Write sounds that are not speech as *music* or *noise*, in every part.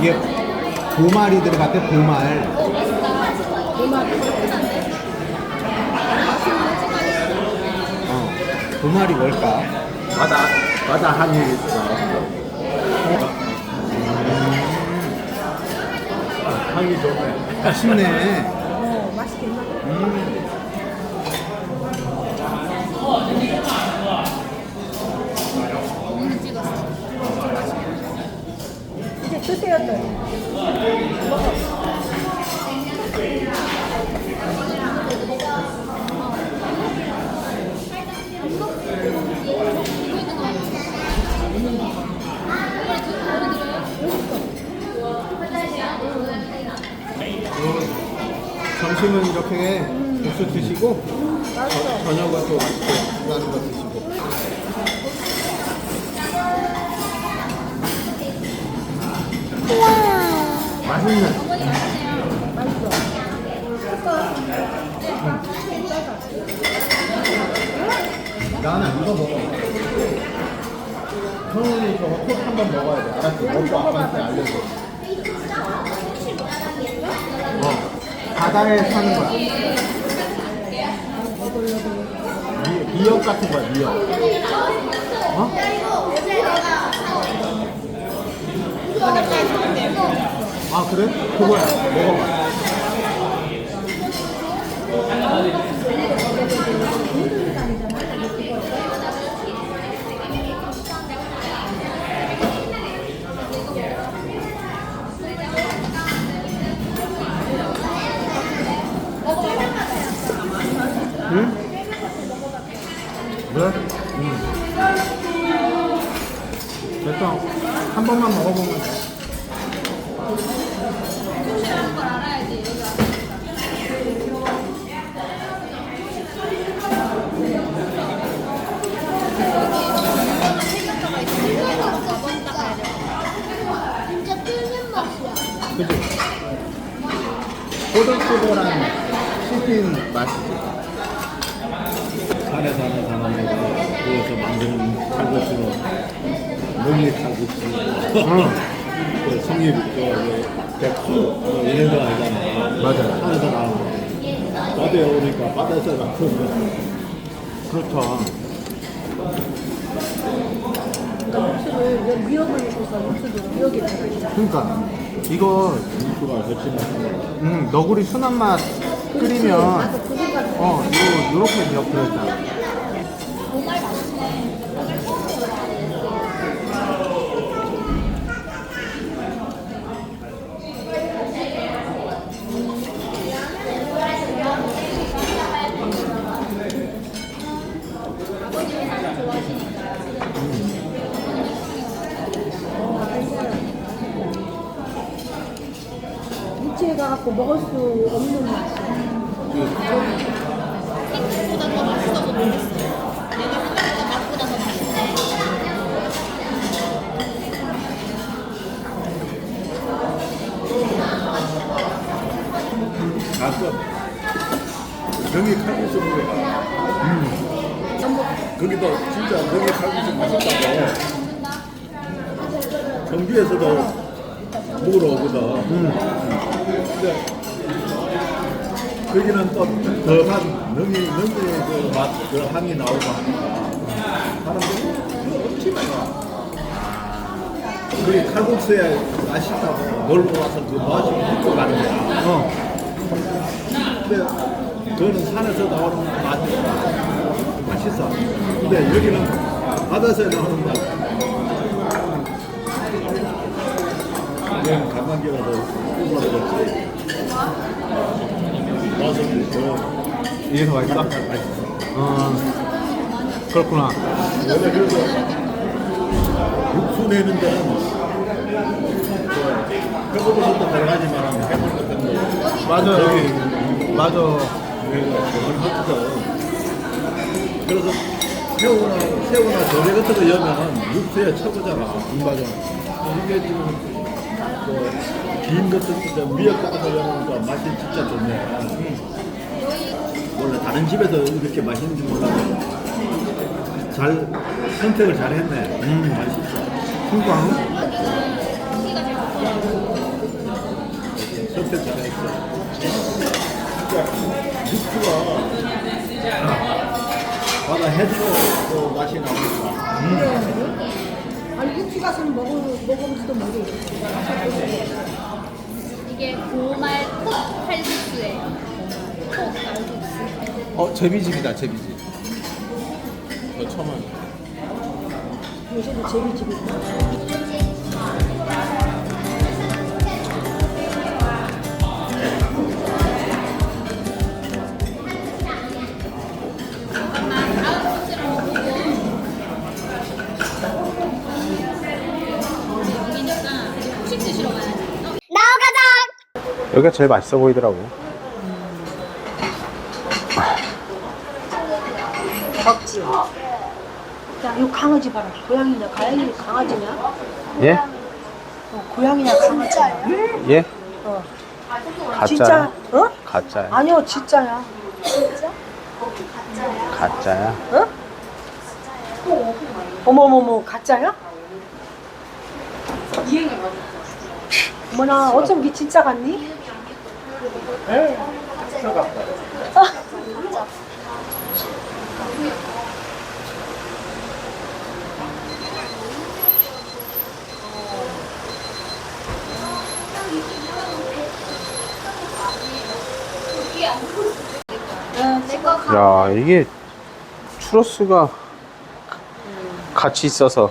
이게 보말이 들어갔대 보말 어 보말이 뭘까? 바다 바다 한일 있어. 향이 좋네. 맛있네 드세요 또. 점심은 이렇게 국수 드시고 저- 저녁은 또 맛있게 다른 거 드시고 맛있네 나는 이거 먹어 형이 저거 꼭 한번 먹어야 돼? 알았지? 먹고 아빠한테 알려줘. 어, 바다에 사는 거야. 미, 미역 같은 거야 미역. 어? 아 그래? 그거야. 먹어봐 그래? 응. 됐어. 한 번만 먹어보면 돼. 진짜 끓는 맛이야. 그지? 꼬들꼬들한 씹힌 맛이지. 산에 사는 사람들가 구워서 만드는 칼국수로 능리 칼국수. 응. 그그 백수 뭐 이런 거 알잖아. 맞아요. 산에서 나온 거. 바다에 오니까 바다에서 나온 거. 그렇죠. 그러니까 미역을 육수도 미역이 들어있잖아. 그러니까 이거 육수가 같이 거. 음, 너구리 순한 맛 끓이면 나도. 어, 요 요렇게 미역 들어있잖아. 먹을 수 없는 맛이야. 생각보다 더 맛있어서 놀랐어요. 내가 생각보다 맛보다 더 맛있네. 가끔 능이 칼국수 먹어봐. 거기도 진짜 능이 칼국수 맛있다고. 경기에서도 무러거든. 음. 근데 거기는 또더한 능이 능이 그맛그 향이 나오고 하니까 사람들이 그거 엄청 그리 칼국수에 맛있다고 놀러 와서 그 맛을 먹고 가는 거야. 어. 근데 그거는 산에서 나오는 맛이 맛있어. 근데 여기는 바다에서 나오는 맛. 여기는 관광지라서 홍보하겠지. 와서 그 이게 더 맛있어? 맛있어. 어. 그렇구나. 원래 그래서 육수 내는 데는 회보도서도 들어가지만 해물 같은 거 맞아. 여기. 맞아. 여기가 정말 하거든. 그래서 새우나 새우나 조개 같은 거 넣으면 육수에 쳐보잖아. 맞아. 이게 지금 뭐긴 것도 진짜 미역 같은 거 넣으니까 맛이 진짜 좋네. 원래 다른 집에서 이렇게 맛있는지 몰랐는데 잘 선택을 잘 했네. 음, 맛있어. 그러니까. 선택 잘 했어. 그러니까 육수가 바다 해주고 맛이 나니까. 아 니 육수 가서 먹어 먹으면서도 모르겠어. 이게 고말 톡 칼국수예요. 톡 칼국수. 어, 제비집이다, 제비집. 저 처음 알 요새도 제비집이 있다. 여기가 제일 맛있어 보이더라고. 덕지. 야, 이 강아지 봐라. 고양이냐, 가양이 강아지냐? 예? 어, 고양이냐, 강아지냐? 예? 어. 가짜야? 진짜? 어? 가짜야? 아니요, 진짜야. 가짜야? 어? 어머머머, 가짜야? 어머나, 어쩜 니 진짜 같니? 야, 이게 추러스가 같이 있어서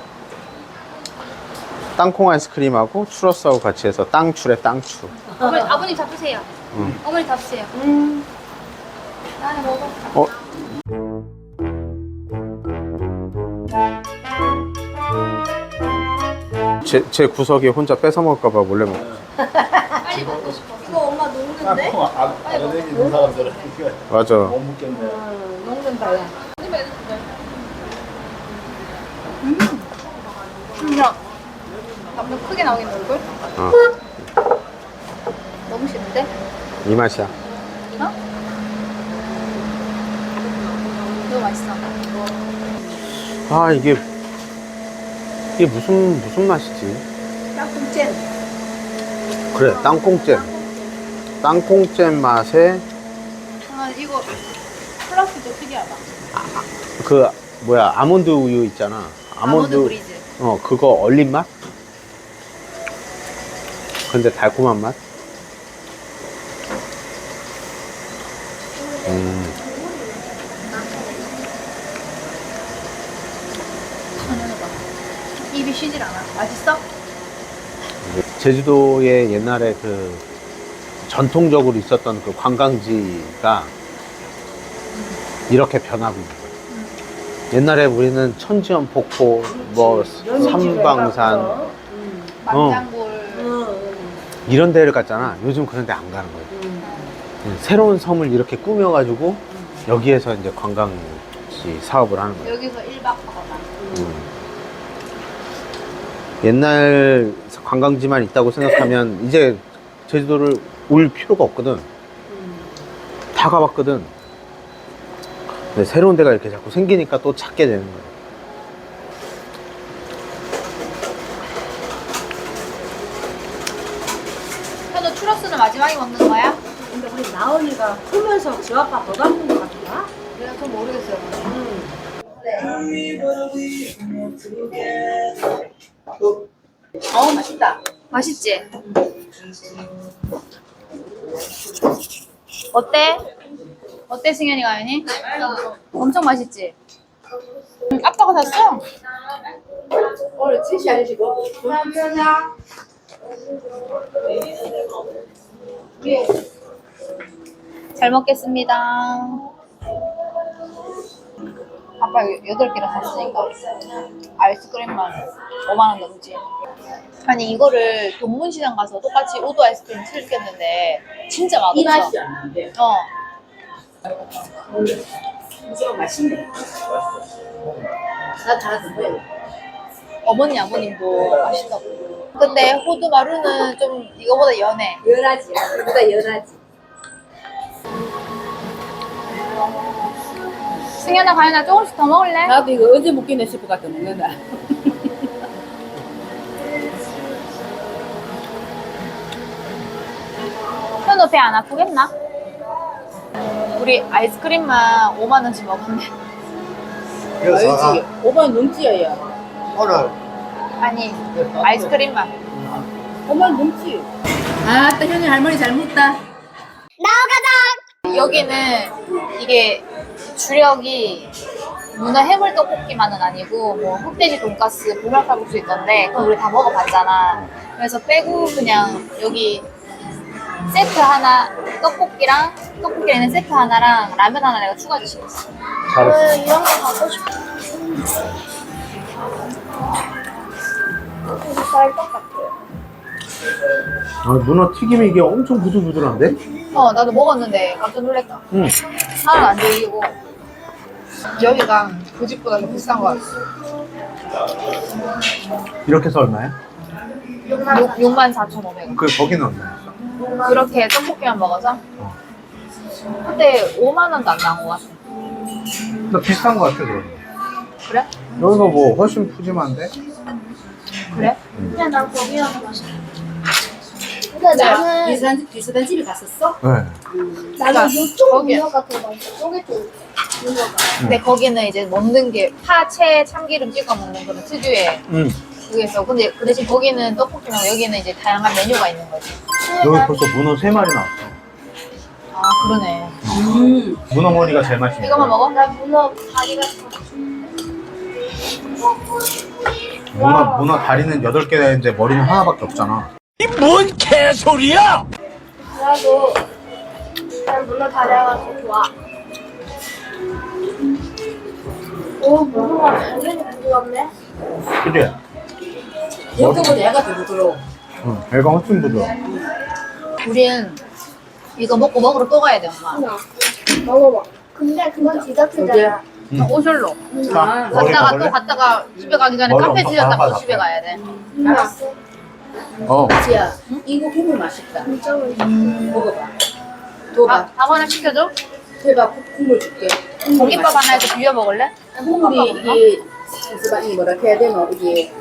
땅콩 아이스크림하고 추러스하고 같이 해서 땅추래, 땅추. 아버님 잡으세요. 응. 어머니 잡으세요. 음, 나는 먹어. 어? 제, 제 구석에 혼자 뺏어 먹을까봐 몰래 먹. 빨리 먹고 싶어. 이거 엄마 녹는데? 아는 있는 사람들은 이거 맞아. 못 먹겠네. 어, 녹는다, 야. 그냥 남자 크게 나오겠네 얼굴? 어, 너무 싫은데? 이 맛이야. 어? 너무 맛있어. 아 이게 이게 무슨 무슨 맛이지? 땅콩잼. 그래, 땅콩잼. 땅콩잼 맛에 아 이거 플라스틱도 특이하다. 그 뭐야 아몬드 우유 있잖아. 아몬드 브리즈. 어 그거 얼린 맛? 근데 달콤한 맛? 음, 전혀봐. 입이 쉬질 않아. 맛있어? 제주도에 옛날에 그 전통적으로 있었던 그 관광지가 이렇게 변하고 있는 거예요. 옛날에 우리는 천지연 폭포, 뭐 삼방산 어. 만장골. 어. 이런 데를 갔잖아. 요즘 그런 데 안 가는 거예요. 음, 새로운 섬을 이렇게 꾸며가지고 여기에서 이제 관광지 사업을 하는 거예요. 여기서 1박 하거나. 음. 옛날 관광지만 있다고 생각하면 *laughs* 이제 제주도를 올 필요가 없거든. 다 가봤거든. 근데 새로운 데가 이렇게 자꾸 생기니까 또 찾게 되는 거예요. 현우 추러스는 마지막에 먹는 거야? 근데 우리 나은이가 크면서 저 아빠 더 닮은 것 같더라. 내가 좀 모르겠어요. 어 맛있다. 맛있지? 어때? 어때 승현이 가연이? 엄청 맛있지? 응, 아빠가 샀어? 오늘 치시 아니시고? 잘 먹겠습니다. 아빠 여덟 개나 샀으니까 아이스크림만 5만 원 넘지. 아니 이거를 동문시장 가서 똑같이 우도 아이스크림 시켰는데 진짜 맛없어. 이 맛이 안 나는데. 어. 이거 맛있네. 나 잘하던 거예요. 어머니 아버님도 맛있다고. 근데 호두 마루는 좀 이거보다 연해. 연하지. 이거보다 연하지. 승현아 가연아 조금씩 더 먹을래? 나도 이거 언제 먹겠네 싶을 것 같아 먹는다. *laughs* 현우 배안 아프겠나? 우리 아이스크림만 5만 원씩 먹었네. 알지? 오만 넘지야 야. 오늘 아니 아이스크림만. 오만 넘지. 아따 현이 할머니 잘 먹다. 여기는 이게 주력이 문어 해물 떡볶이만은 아니고 뭐 흑돼지 돈가스, 보말칼국수 있던데 그건 우리 다 먹어봤잖아. 그래서 빼고 그냥 여기 세트 하나 떡볶이랑 떡볶이 에는 세트 하나랑 라면 하나 내가 추가 주시겠어. 잘했어. 이런 거 갖고 싶어. 쌀 똑같아요. 아, 문어 튀김이 이게 엄청 부들부들한데? 어 나도 먹었는데 깜짝 놀랐다. 응. 하나도 안 들리고 여기가 그 집보다 더 비싼 거 같아. 이렇게 해서 얼마야? 6만 4,500원. 그 거기는 얼마야? 그렇게 떡볶이만 먹어서? 어. 근데 5만 원도 안 나온 것 같아. 나 비슷한 거 같아 그러면. 그래? 여기가 뭐 훨씬 푸짐한데? 그래? 그냥 난 거기가 더 맛있어. 근데 나는 비슷한 집 비슷한 집에 갔었어? 네. 나는 그러니까 이쪽 거기- 문어가 더 맛있어. 저기 쪽 문어가. 근데 거기는 이제 먹는 게 파채 참기름 찍어 먹는 그런 특유의 응. 그게 있어. 근데 그 대신 거기는 떡볶이 말고 여기는 이제 다양한 메뉴가 있는 거지. 여기 벌써 문어 세 마리 나왔어. 아 그러네. 음. 문어 머리가 제일 맛있네. 이거만 먹어? 나 문어 다리가 더 문어 문어 다리는 여덟 개인데 머리는 하나밖에 없잖아. 나도 난 문어 다리가 더 좋아. 오 문어가 당연히 부드럽네. 그지? 여기보다 얘가 더 부드러워. 응. 애가 훨씬 부드러워. 우린 이거 먹고 먹으러 또 가야 돼 엄마. 하나 먹어봐. 근데 그건 디저트잖아. 응. 오셜로. 자, 머리 갔다가? 또 갔다가 집에 가기 전에 머리 카페 엄청 바삭바삭해. 집에 가야 돼. 알았어. 어. 지야, 이거 국물 맛있다. 진짜 맛있어. 먹어봐. 줘봐. 밥, 밥 하나 시켜줘? 대박 국물 줄게. 공깃밥 하나 해서 비벼 먹을래? 국물이 이게 무슨 이 뭐라 해야 되노 이게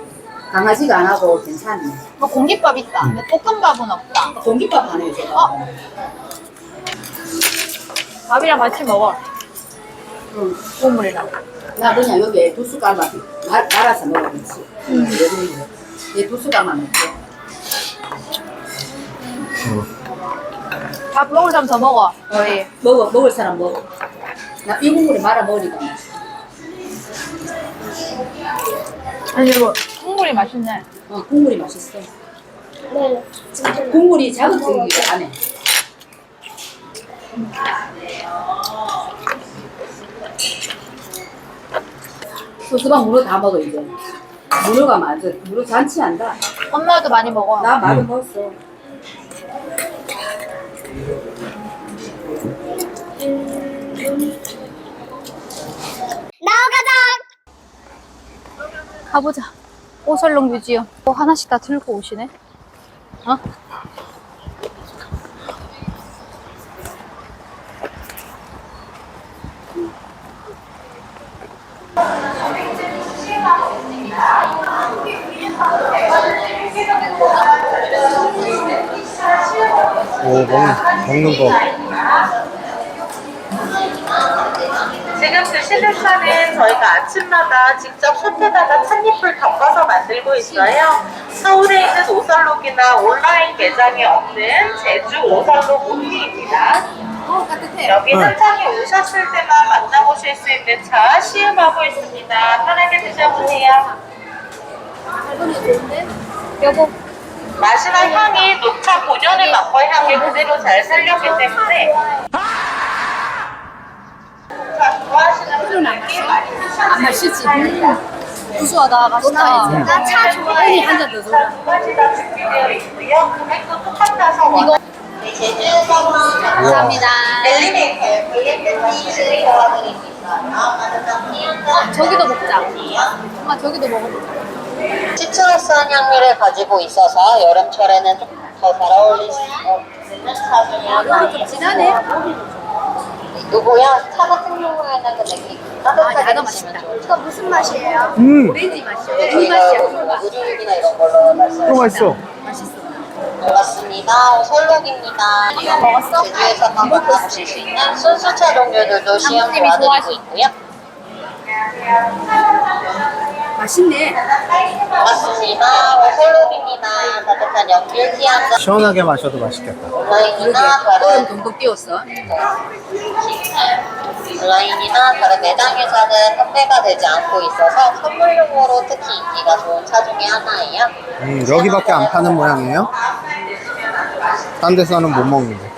강하지가 안 하고 괜찮네. 어, 공깃밥 있다. 근데 볶음밥은 없다. 공깃밥 안 해줘. 어? 밥이랑 같이 먹어. 응. 국물이랑. 나 그냥 여기 두 숟갈만 말, 말아서 먹어야지. 응. 얘두 숟갈만 먹게. 밥 먹을 사람 더 먹어. 저희. 먹어 먹을 사람 먹어. 나 이 국물에 말아 먹으니까 맛있어. 아니 이거 국물이 맛있네. 어, 국물이 맛있어. 네. 국물이 자극적이지 않아. 소스방 문어 다 먹어 이제. 문어가 맞아. 문어 잔치한다. 엄마도 많이 먹어. 나 많이 응. 먹었어. 가보자. 오설록 뮤지엄. 뭐 하나씩 다 들고 오시네. 어? 오 먹는 먹는 거. 지금 드실 찌개차는 저희가 아침마다 직접 솥에다가 찻잎을 덮어서 만들고 있어요. 서울에 있는 오설록이나 온라인 매장에 없는 제주 오설록 오티입니다. 어. 여기 응. 현장에 오셨을 때만 만나보실 수 있는 차 시음하고 있습니다. 편하게 드셔보세요. 여보, 맛이나 향이 녹차 본연의 맛과 향을 그대로 잘 살렸기 때문에 분들께 많이 안 마시지. 구수하다, 맛있다. 나차 좋아해. 가지 준비되어 있고요. 금액도 똑같아서 이거 제주 감사합니다. 엘리베이터. 어, 저기도 먹자. 엄마, 저기도 먹어보자. 시트러스한 향미를 가지고 있어서 여름철에는 좀더잘차 중에 하나예요. 진하네. 이거요? 차 같은 경우에는 근데 이렇게 따뜻하게 야가 드시면 맛있다. 좋을 이거 무슨 맛이에요? 음, 오렌지 맛이야. 이 맛이야. 의류육이나 이런 걸로 말씀하시면 너무 맛있어. 반갑습니다. 설록입니다. 이거 먹었어? 제주에서 만나보실 수 있는 순수차 종류들도 도와드리고 좋아하시- 있고요. 맛있네. 반갑습니다. 설록입니다. 따뜻한 연필 티 한 잔. 시원하게 마셔도 맛있겠다. 온라인이나 얼음 다른 동동 띄웠어. 온라인이나 다른 매장에서는 판매가 되지 않고 있어서 선물용으로 특히 인기가 좋은 차 중에 하나예요. 음, 여기밖에 안 파는 모양이에요? 딴 데서는 못 먹는데.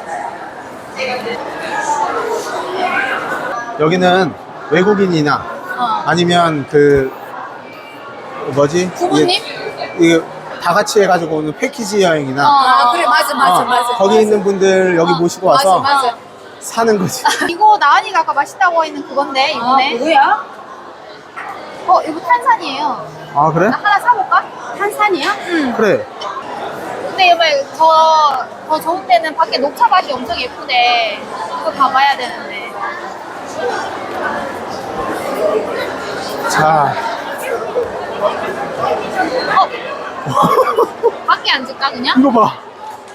여기는 외국인이나 어. 아니면 그 뭐지? 부모님? 이게, 이게 다 같이 해가지고 오는 패키지 여행이나 아, 그래, 맞아, 맞아, 어, 맞아. 거기 있는 분들 여기 모시고 와서 맞아, 맞아. 사는 거지. *laughs* 이거 나은이가 아까 맛있다고 했는 그건데, 아, 이번에. 뭐야? 어, 이거 탄산이에요. 아 그래? 나 하나 사볼까? 탄산이야? 응. 그래. 근데 정말 더, 더 좋은 데는 밖에 녹차 밭이 엄청 예쁘대. 그거 가봐야 되는데. 자, 어? 밖에 앉을까, 그냥? 이거 봐.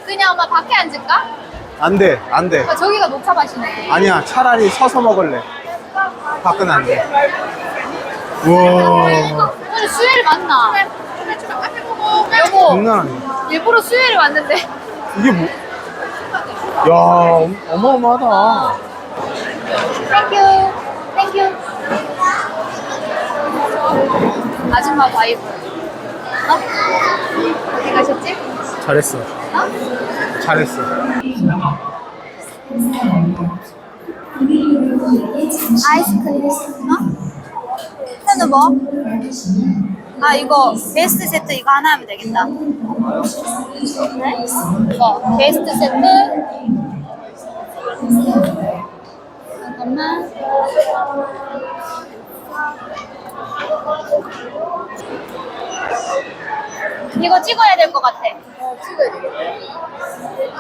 그냥 엄마 밖에 앉을까? 안 돼, 안 돼. 아, 저기가 녹차 밭이네. 아니야, 차라리 서서 먹을래. 밖은 안 돼. 우와, 오늘 수요일 맞나? 여보, 장난 아니야. 일부러 수요일에 왔는데. 이게 뭐? 야, 엄- 어마어마하다. 땡큐. 땡큐. 아줌마 바이브. 어? 어디 가셨지? 잘했어. 어? 잘했어. 아이스크림. 어? 현우 뭐? 아 이거 베스트 세트 이거 하나 하면 되겠다. 네? 이거 베스트 세트. 잠깐만. 이거 찍어야 될 것 같아. 어, 찍어야 되겠다.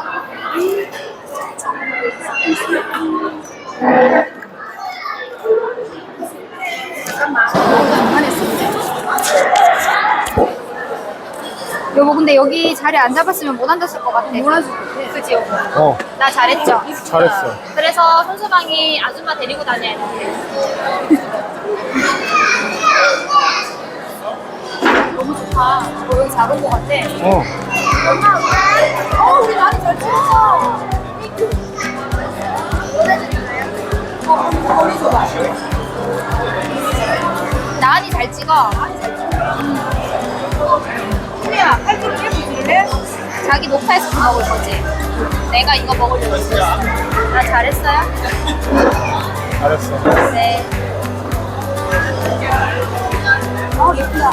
여보 근데 여기 자리 안 잡았으면 못 앉았을 것 같아. 못 앉을 것 같아. 그치 여보? 어, 나 잘했죠? 잘했어. 그래서 손수방이 아줌마 데리고 다녀야 돼. *laughs* 너무 좋다. 너 여기 잘 온 것 같아. 어. 어, 우리 많이 잘 찍었어. 어, 머리 줘봐. 나은이 잘 찍어. 수미야, 팔찌로 깨고 줄래? 자기 녹차 아이스크림 먹을 거지? 내가 이거 먹으려고 했어. 나 잘했어요? 잘했어. 네. 어, 예쁘다.